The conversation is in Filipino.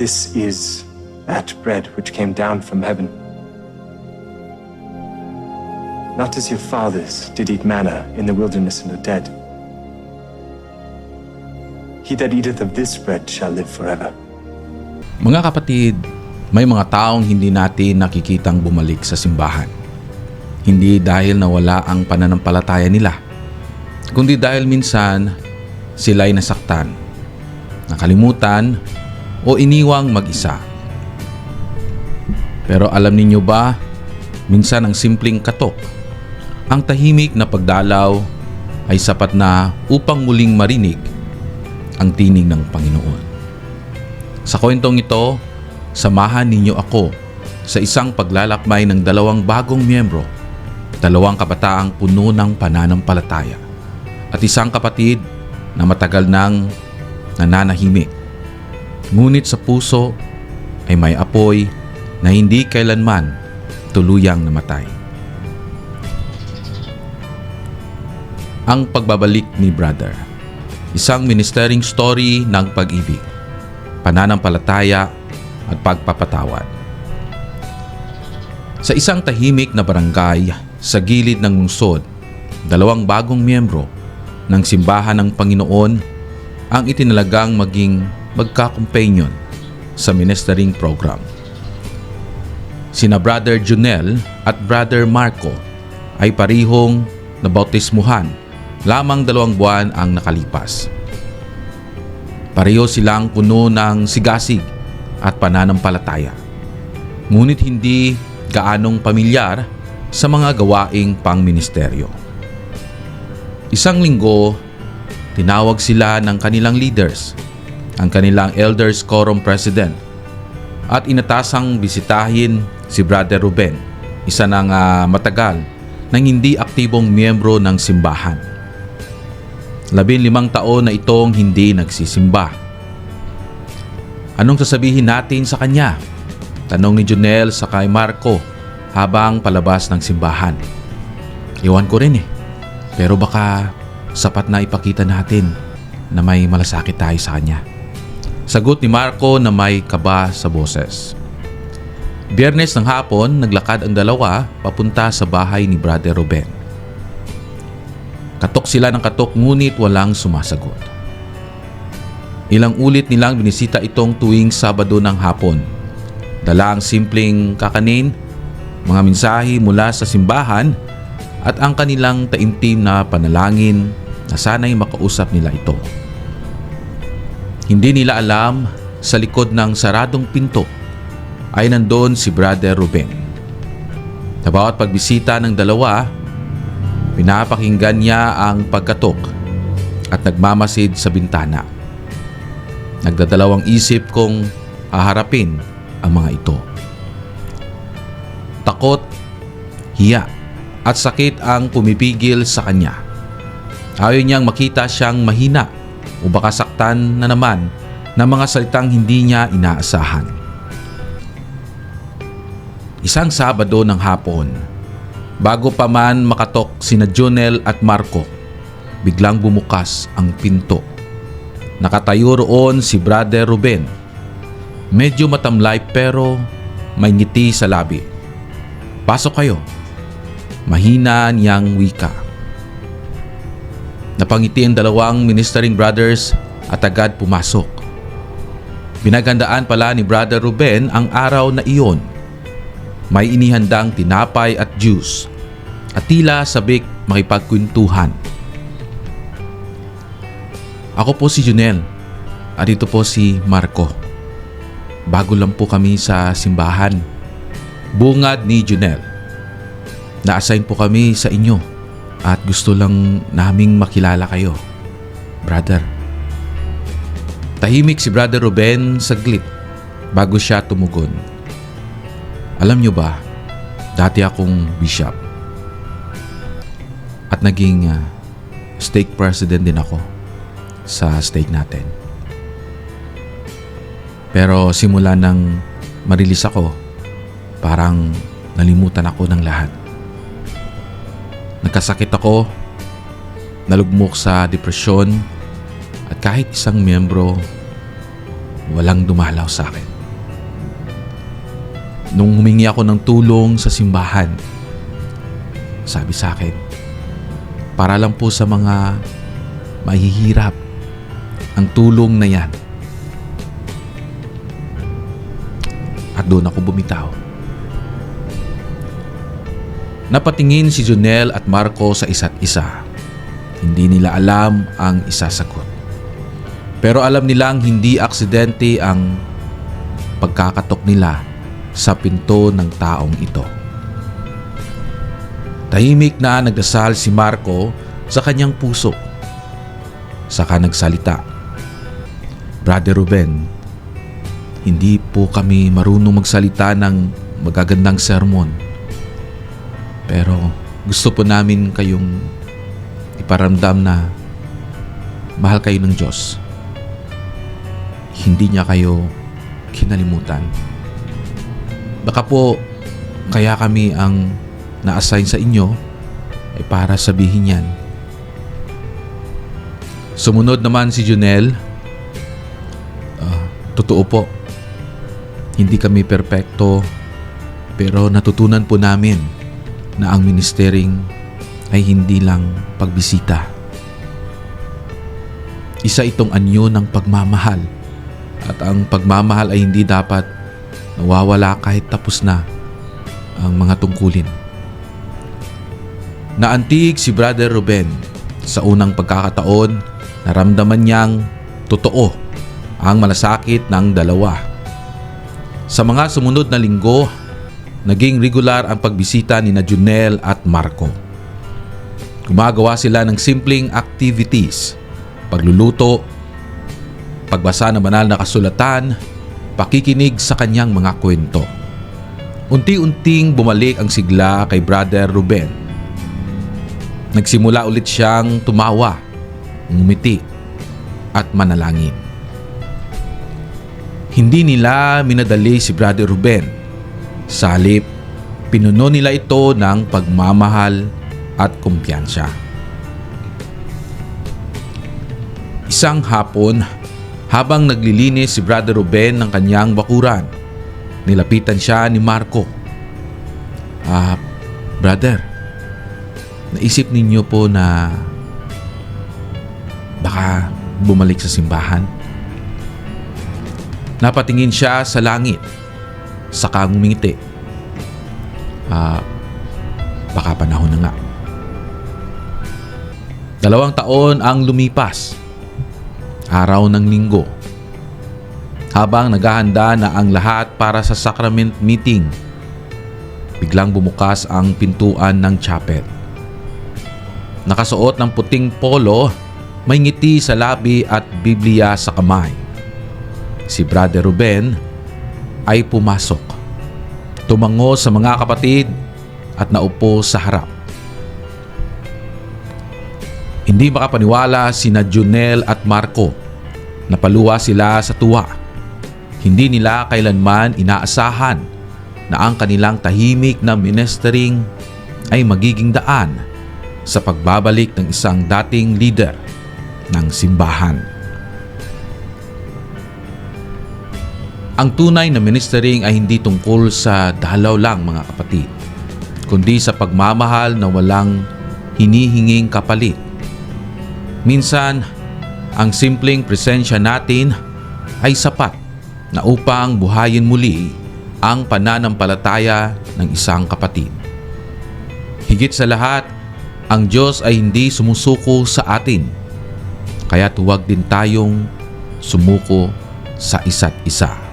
This is that bread which came down from heaven. Not as your fathers did eat manna in the wilderness and are dead. He that eateth of this bread shall live forever. Mga kapatid, may mga taong hindi natin nakikitang bumalik sa simbahan. Hindi dahil nawala ang pananampalataya nila, kundi dahil minsan sila'y nasaktan, nakalimutan o iniwang mag-isa. Pero alam ninyo ba, minsan ang simpleng katok, ang tahimik na pagdalaw ay sapat na upang muling marinig ang tinig ng Panginoon. Sa kwentong ito, samahan ninyo ako sa isang paglalakbay ng dalawang bagong miyembro, dalawang kabataang puno ng pananampalataya, at isang kapatid na matagal nang nananahimik. Ngunit sa puso ay may apoy na hindi kailanman tuluyang namatay. Ang pagbabalik ni Brother Isang ministering story ng pag-ibig pananampalataya at pagpapatawad. Sa isang tahimik na barangay sa gilid ng lungsod, dalawang bagong miyembro ng simbahan ng Panginoon ang itinalagang maging magkakumpanyon sa ministering program. Sina Brother Junel at Brother Marco ay parihong nabautismuhan lamang dalawang buwan ang nakalipas. Pareho silang puno ng sigasig at pananampalataya. Ngunit hindi gaanong pamilyar sa mga gawaing pangministeryo. Isang linggo, tinawag sila ng kanilang leaders, ang kanilang Elders Quorum President, at inatasang bisitahin si Brother Ruben, isa ng ah, matagal nang hindi aktibong miyembro ng simbahan. Labing limang taon na itong hindi nagsisimba. Anong sasabihin natin sa kanya? Tanong ni Junel sa kay Marco habang palabas ng simbahan. Iwan ko rin eh. Pero baka sapat na ipakita natin na may malasakit tayo sa kanya. Sagot ni Marco na may kaba sa boses. Biyernes ng hapon, naglakad ang dalawa papunta sa bahay ni Brother Ruben. Katok sila ng katok ngunit walang sumasagot. Ilang ulit nilang binisita itong tuwing Sabado ng hapon. Dala ang simpleng kakanin, mga mensahe mula sa simbahan at ang kanilang taimtim na panalangin na sana'y makausap nila ito. Hindi nila alam sa likod ng saradong pinto ay nandoon si Brother Ruben. Sa bawat pagbisita ng dalawa, Pinapakinggan niya ang pagkatok at nagmamasid sa bintana. Nagdadalawang isip kung haharapin ang mga ito. Takot, hiya at sakit ang pumipigil sa kanya. Ayaw niyang makita siyang mahina o baka saktan na naman ng mga salitang hindi niya inaasahan. Isang Sabado ng hapon, Bago pa man makatok sina Jonel at Marco, biglang bumukas ang pinto. Nakatayo roon si Brother Ruben. Medyo matamlay pero may ngiti sa labi. Pasok kayo. Mahina niyang wika. Napangiti ang dalawang ministering brothers at agad pumasok. Binagandaan pala ni Brother Ruben ang araw na iyon may inihandang tinapay at juice at tila sabik makipagkwentuhan. Ako po si Junel at ito po si Marco. Bago lang po kami sa simbahan. Bungad ni Junel. Na-assign po kami sa inyo at gusto lang naming makilala kayo. Brother. Tahimik si Brother Ruben saglit bago siya tumugon. Alam nyo ba, dati akong bishop. At naging uh, stake president din ako sa stake natin. Pero simula nang marilis ako, parang nalimutan ako ng lahat. Nagkasakit ako, nalugmok sa depresyon, kahit isang miyembro, walang dumalaw sa akin. nung humingi ako ng tulong sa simbahan. Sabi sa akin, para lang po sa mga mahihirap ang tulong na yan. At doon ako bumitaw. Napatingin si Junel at Marco sa isa't isa. Hindi nila alam ang isasagot. Pero alam nilang hindi aksidente ang pagkakatok nila sa pinto ng taong ito. Tahimik na nagdasal si Marco sa kanyang puso. Saka nagsalita. Brother Ruben, hindi po kami marunong magsalita ng magagandang sermon. Pero gusto po namin kayong iparamdam na mahal kayo ng Diyos. Hindi niya kayo kinalimutan. Baka po kaya kami ang na-assign sa inyo ay para sabihin yan. Sumunod naman si Junel. Ah, totoo po. Hindi kami perpekto pero natutunan po namin na ang ministering ay hindi lang pagbisita. Isa itong anyo ng pagmamahal at ang pagmamahal ay hindi dapat nawawala kahit tapos na ang mga tungkulin. Naantig si Brother Ruben sa unang pagkakataon naramdaman niyang totoo ang malasakit ng dalawa. Sa mga sumunod na linggo, naging regular ang pagbisita ni na Junel at Marco. Gumagawa sila ng simpleng activities, pagluluto, pagbasa ng banal na kasulatan, pakikinig sa kanyang mga kwento. Unti-unting bumalik ang sigla kay Brother Ruben. Nagsimula ulit siyang tumawa, ngumiti, at manalangin. Hindi nila minadali si Brother Ruben. Sa halip, pinuno nila ito ng pagmamahal at kumpiyansa. Isang hapon, habang naglilinis si Brother Ruben ng kanyang bakuran, nilapitan siya ni Marco. Ah, brother, naisip ninyo po na baka bumalik sa simbahan? Napatingin siya sa langit, saka ngumiti. Ah, baka panahon na nga. Dalawang taon ang lumipas. Araw ng linggo. Habang naghahanda na ang lahat para sa sacrament meeting, biglang bumukas ang pintuan ng chapel. Nakasuot ng puting polo, may ngiti sa labi at Biblia sa kamay. Si Brother Ruben ay pumasok. Tumango sa mga kapatid at naupo sa harap. Hindi makapaniwala sina Junel at Marco. Napaluwa sila sa tuwa. Hindi nila kailanman inaasahan na ang kanilang tahimik na ministering ay magiging daan sa pagbabalik ng isang dating leader ng simbahan. Ang tunay na ministering ay hindi tungkol sa dalaw lang mga kapatid, kundi sa pagmamahal na walang hinihinging kapalit. Minsan, ang simpleng presensya natin ay sapat na upang buhayin muli ang pananampalataya ng isang kapatid. Higit sa lahat, ang Diyos ay hindi sumusuko sa atin. Kaya huwag din tayong sumuko sa isa't isa.